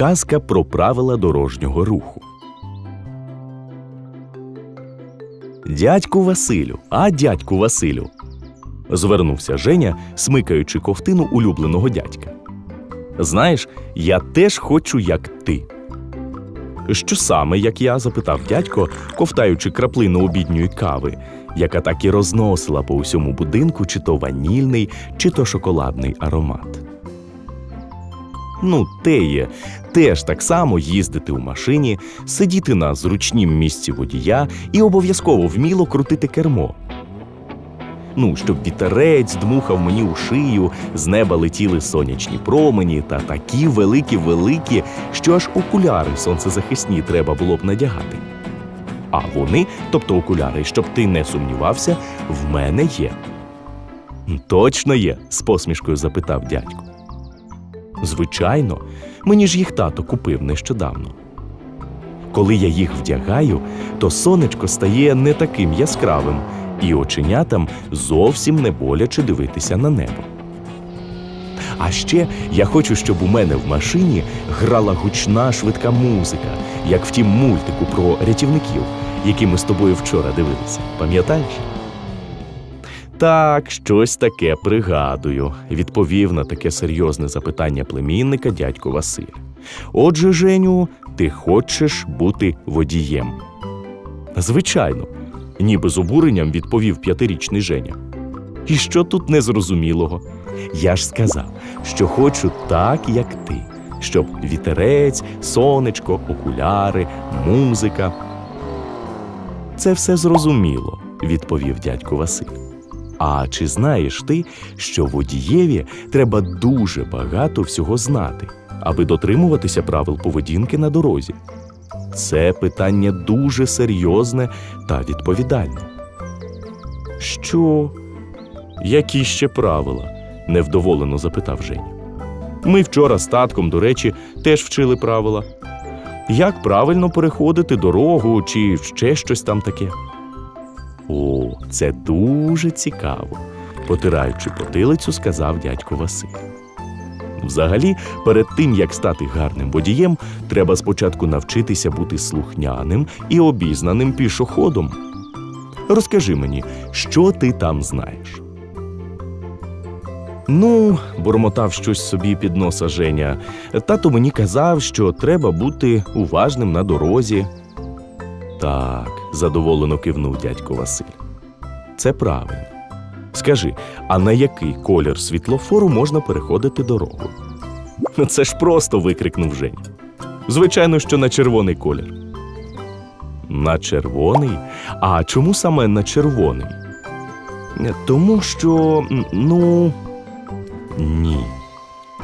Казка про правила дорожнього руху. Дядьку Василю, а дядьку Василю. звернувся Женя, смикаючи ковтину улюбленого дядька. Знаєш, я теж хочу, як ти. Що саме, як я? запитав дядько, ковтаючи краплину обідньої кави, яка так і розносила по усьому будинку чи то ванільний, чи то шоколадний аромат. Ну, те є, теж так само їздити у машині, сидіти на зручнім місці водія і обов'язково вміло крутити кермо. Ну, щоб вітерець дмухав мені у шию, з неба летіли сонячні промені та такі великі-великі, що аж окуляри сонцезахисні треба було б надягати. А вони, тобто окуляри, щоб ти не сумнівався, в мене є. Точно є? з посмішкою запитав дядько. Звичайно, мені ж їх тато купив нещодавно. Коли я їх вдягаю, то сонечко стає не таким яскравим, і оченятам зовсім не боляче дивитися на небо. А ще я хочу, щоб у мене в машині грала гучна швидка музика, як в тім мультику про рятівників, який ми з тобою вчора дивилися. Пам'ятаєш? Так, щось таке пригадую, відповів на таке серйозне запитання племінника дядько Василь. Отже, Женю, ти хочеш бути водієм? Звичайно, ніби з обуренням відповів п'ятирічний Женя. І що тут незрозумілого? Я ж сказав, що хочу так, як ти, щоб вітерець, сонечко, окуляри, музика. Це все зрозуміло, відповів дядько Василь. А чи знаєш ти, що водієві треба дуже багато всього знати, аби дотримуватися правил поведінки на дорозі? Це питання дуже серйозне та відповідальне. Що? Які ще правила? невдоволено запитав Женя. Ми вчора з татком, до речі, теж вчили правила. Як правильно переходити дорогу чи ще щось там таке? О, це дуже цікаво, потираючи потилицю, сказав дядько Василь. Взагалі, перед тим як стати гарним водієм, треба спочатку навчитися бути слухняним і обізнаним пішоходом. Розкажи мені, що ти там знаєш? Ну, бурмотав щось собі під носа Женя. Тато мені казав, що треба бути уважним на дорозі. Так, задоволено кивнув дядько Василь. Це правильно. Скажи, а на який колір світлофору можна переходити дорогу? Це ж просто викрикнув Женя. Звичайно, що на червоний колір. На червоний? А чому саме на червоний? Тому що, ну. Ні.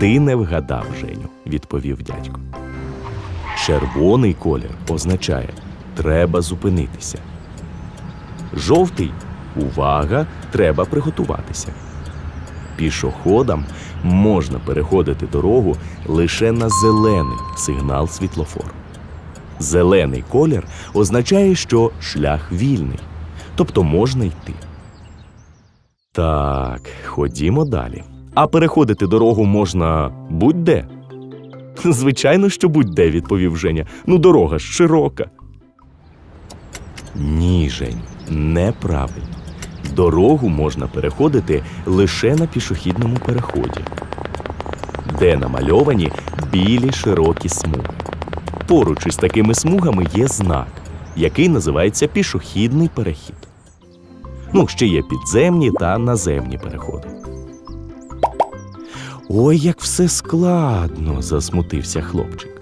Ти не вгадав, Женю, відповів дядько. Червоний колір означає треба зупинитися. Жовтий увага, треба приготуватися. Пішоходам можна переходити дорогу лише на зелений сигнал світлофору. Зелений колір означає, що шлях вільний, тобто можна йти. Так, ходімо далі. А переходити дорогу можна будь-де. Звичайно, що будь-де, відповів Женя. Ну, дорога ж широка. Ні, Жень, неправильно. Дорогу можна переходити лише на пішохідному переході, де намальовані білі широкі смуги. Поруч із такими смугами є знак, який називається пішохідний перехід. Ну, ще є підземні та наземні переходи. Ой, як все складно, засмутився хлопчик.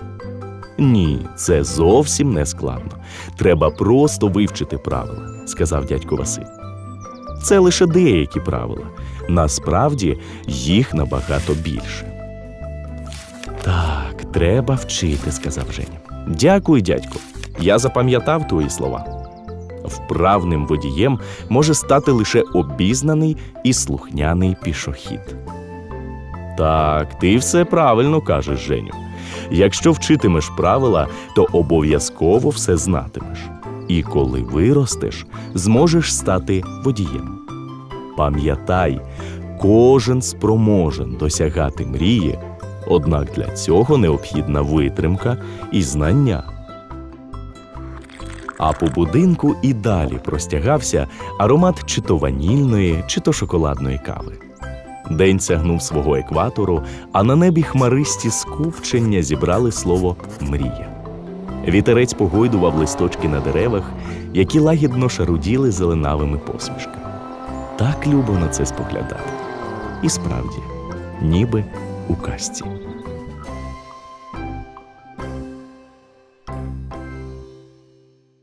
Ні, це зовсім не складно. Треба просто вивчити правила, сказав дядько Василь. Це лише деякі правила. Насправді їх набагато більше. Так, треба вчити, сказав Женя. Дякую, дядько. Я запам'ятав твої слова. Вправним водієм може стати лише обізнаний і слухняний пішохід. Так, ти все правильно кажеш, Женю. Якщо вчитимеш правила, то обов'язково все знатимеш. І коли виростеш, зможеш стати водієм. Пам'ятай, кожен спроможен досягати мрії, Однак для цього необхідна витримка і знання. А по будинку і далі простягався аромат чи то ванільної, чи то шоколадної кави. День сягнув свого екватору, а на небі хмаристі скупчення зібрали слово мрія. Вітерець погойдував листочки на деревах, які лагідно шаруділи зеленавими посмішками. Так любо на це споглядати. І справді, ніби у казці.